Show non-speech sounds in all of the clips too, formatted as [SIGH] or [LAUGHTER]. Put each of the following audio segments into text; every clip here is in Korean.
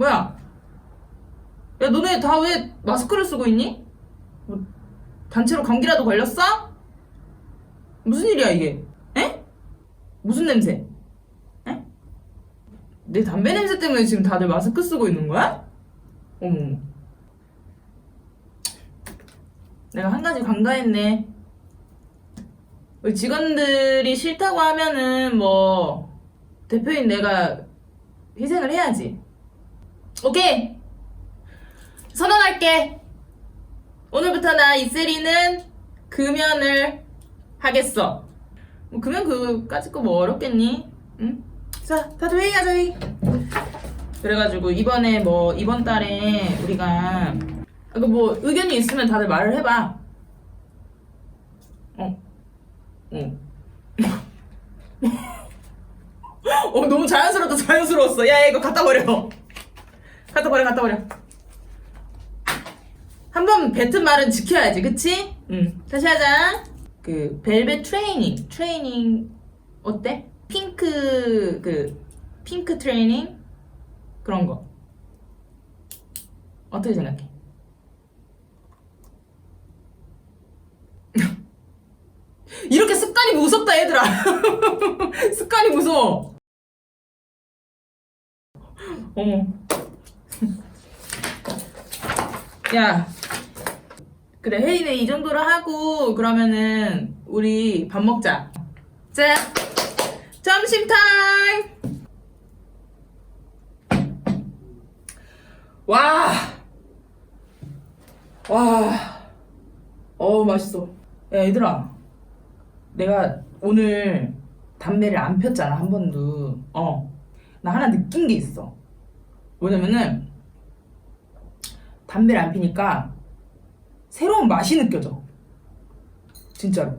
뭐야? 야, 너네 다 왜 마스크를 쓰고 있니? 뭐, 단체로 감기라도 걸렸어? 무슨 일이야, 이게? 에? 무슨 냄새? 에? 내 담배 냄새 때문에 지금 다들 마스크 쓰고 있는 거야? 어머. 내가 한 가지 간과했네. 우리 직원들이 싫다고 하면은 뭐 대표인 내가 희생을 해야지. 오케이. 선언할게. 오늘부터 나 이세리는 금연을 하겠어. 뭐 금연 그까짓 거 뭐 어렵겠니? 응? 자, 다들 회의하자 회의. 그래가지고 이번에 뭐 이번 달에 우리가 그뭐 의견이 있으면 다들 말을 해봐. 어. 어. [LAUGHS] 어 너무 자연스럽다 자연스러웠어. 야, 야 이거 갖다 버려. 갖다 버려 갖다 버려. 한 번 뱉은 말은 지켜야지, 그치? 응. 다시 하자. 그 벨벳 트레이닝, 트레이닝 어때? 핑크 그 핑크 트레이닝 그런 거 어떻게 생각해? [LAUGHS] 이렇게 습관이 무섭다 얘들아 [LAUGHS] 습관이 무서워 어머 야 그래 회의는 이 정도로 하고 그러면은 우리 밥 먹자. 자 점심 타임! 와! 와. 어 맛있어. 야 얘들아. 내가 오늘 담배를 안 폈잖아 한 번도. 어. 나 하나 느낀 게 있어. 뭐냐면은 담배를 안 피니까 새로운 맛이 느껴져 진짜로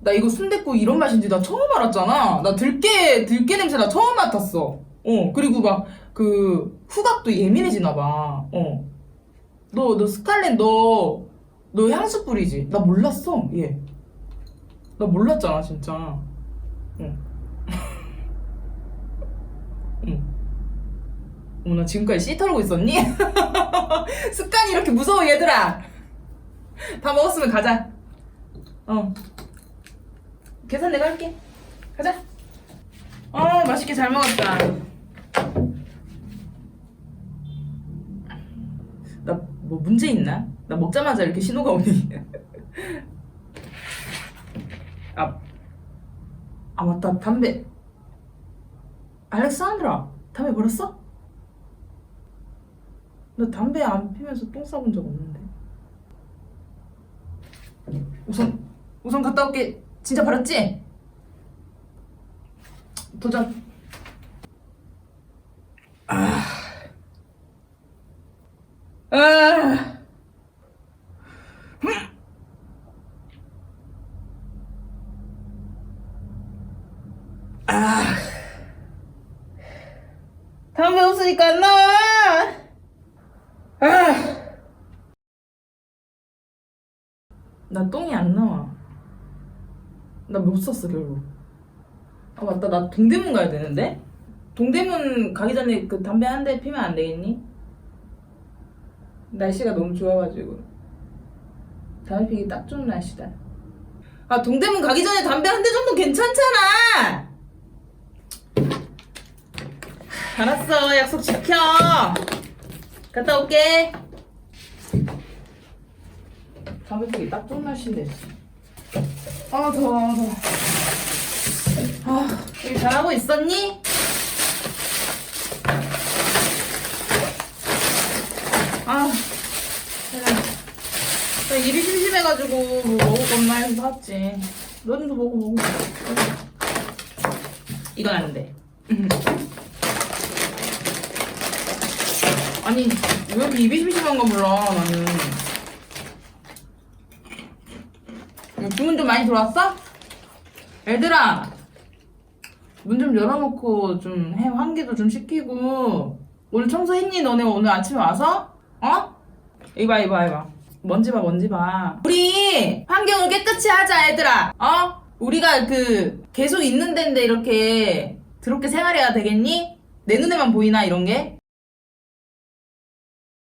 나 이거 순댓국 이런 맛인지 나 처음 알았잖아 나 들깨 들깨 냄새 나 처음 맡았어 어 그리고 막 그 후각도 예민해지나 봐 어 너 너 스칼렛 너너 향수 뿌리지? 나 몰랐어, 얘. 나 몰랐잖아, 진짜. 응. 응. 어머, 나 지금까지 씨 털고 있었니? [LAUGHS] 습관이 이렇게 무서워, 얘들아! 다 먹었으면 가자. 어. 계산 내가 할게. 가자. 어, 맛있게 잘 먹었다. 나 뭐 문제 있나? 나 먹자마자 이렇게 신호가 오니. [LAUGHS] 아, 아 맞다 담배. 알렉산드라 담배 버렸어? 나 담배 안 피면서 똥 싸본 적 없는데. 우선 우선 갔다 올게. 진짜 버렸지? 도전. 아. 아. 담배 없으니까 안나와. 아. 나 똥이 안 나와. 나못 썼어 결국. 아 맞다 나 동대문 가야 되는데. 동대문 가기 전에 그 담배 한 대 피면 안 되겠니? 날씨가 너무 좋아가지고 담배 피기 딱 좋은 날씨다. 아 동대문 가기 전에 담배 한 대 정도 괜찮잖아. 알았어 약속 지켜. 갔다 올게. 담배 피기 딱 좋은 날씨인데. 아 더워 더워. 아 일 잘하고 있었니? 아. 나 일이 심심해가지고 뭐 먹을 것만 해서 샀지. 너네도 먹어 먹어. 이건 안 돼. 아니 왜 이렇게 입이 심심한가 몰라 나는. 야, 주문 좀 많이 들어왔어? 얘들아 문 좀 열어놓고 좀 해 환기도 좀 시키고 오늘 청소했니 너네 오늘 아침에 와서? 어? 이봐 이봐 이봐 먼지 봐 먼지 봐 우리 환경을 깨끗이 하자 얘들아 어? 우리가 그 계속 있는 데인데 이렇게 드럽게 생활해야 되겠니? 내 눈에만 보이나 이런 게?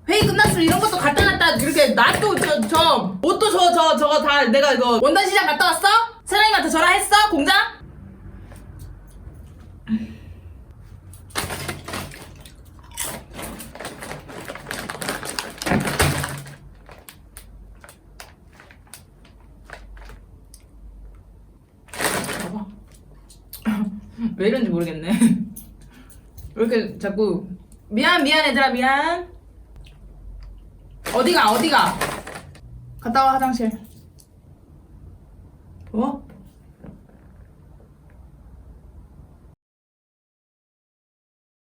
회의 끝났으면 이런 것도 갖다 놨다 이렇게 놔도 저, 저 옷도 저, 저, 저거 다 내가 이거 원단 시장 갔다 왔어? 사장님한테 전화했어? 공장? 왜 이런지 모르겠네. [LAUGHS] 왜 이렇게 자꾸 미안 미안 얘들아 미안. 어디가 어디가? 갔다 와 화장실. 어?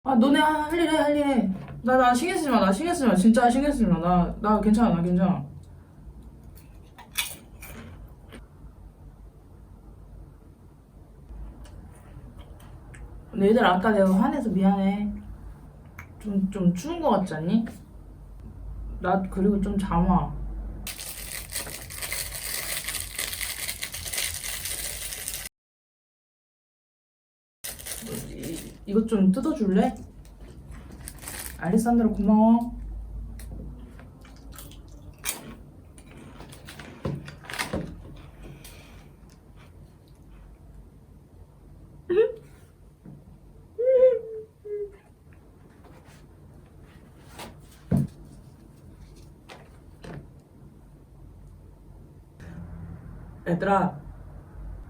아 너네 할 일해 할 일 해. 나 나 신경 쓰지 마. 나 신경 쓰지 마. 진짜 신경 쓰지 마. 나 나 괜찮아 나 괜찮아. 얘들 아까 내가 화내서 미안해. 좀, 좀 추운 거 같지 않니? 나 그리고 좀 잠아. 이, 이것 좀 뜯어줄래? 알렉산드로 고마워. 얘들아,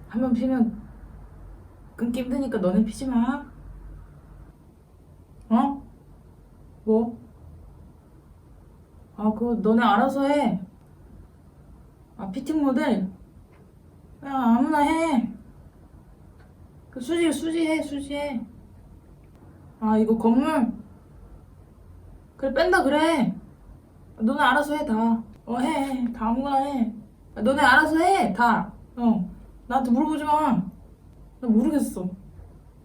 한번 피면 끊기 힘드니까 너네 피지 마. 어? 뭐? 아, 그거 너네 알아서 해. 아, 피팅 모델? 그냥 아무나 해. 그 수지, 수지 해, 수지 해. 아, 이거 건물? 그래, 뺀다 그래. 너네 알아서 해, 다. 어, 해, 해. 다 아무거나 해. 아, 너네 알아서 해, 다. 어. 나한테 물어보지 마. 나 모르겠어.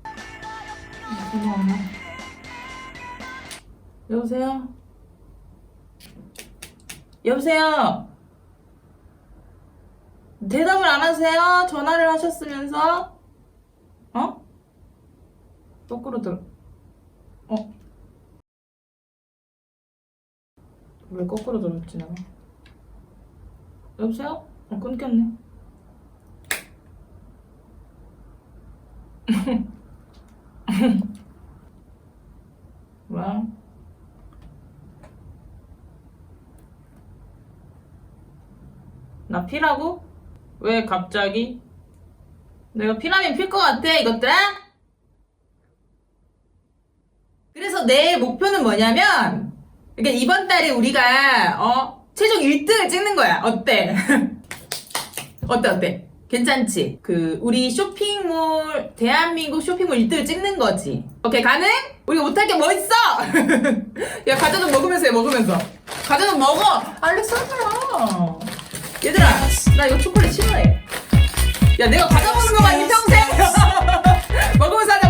아, 죄송합니다. 여보세요? 여보세요? 대답을 안 하세요? 전화를 하셨으면서? 어? 거꾸로 들, 어? 왜 거꾸로 들었지, 내가? 여보세요? 어, 끊겼네. [LAUGHS] 뭐야? 나 피라고? 왜 갑자기? 내가 피라면 필 것 같아, 이것들아? 그래서 내 목표는 뭐냐면, 그러니까 이번 달에 우리가, 어, 최종 1등을 찍는 거야. 어때? [LAUGHS] 어때, 어때? 괜찮지? 그, 우리 쇼핑몰, 대한민국 쇼핑몰 1등을 찍는 거지. 오케이, 가능? 우리가 못할 게 뭐 있어? [LAUGHS] 야, 과자 좀 먹으면서 해, 먹으면서. 과자 좀 먹어! 알렉산드라! 얘들아, 나 이거 초콜릿 싫어해. 야, 내가 과자 먹는 거만 이 평생! [LAUGHS] 먹으면서 하자,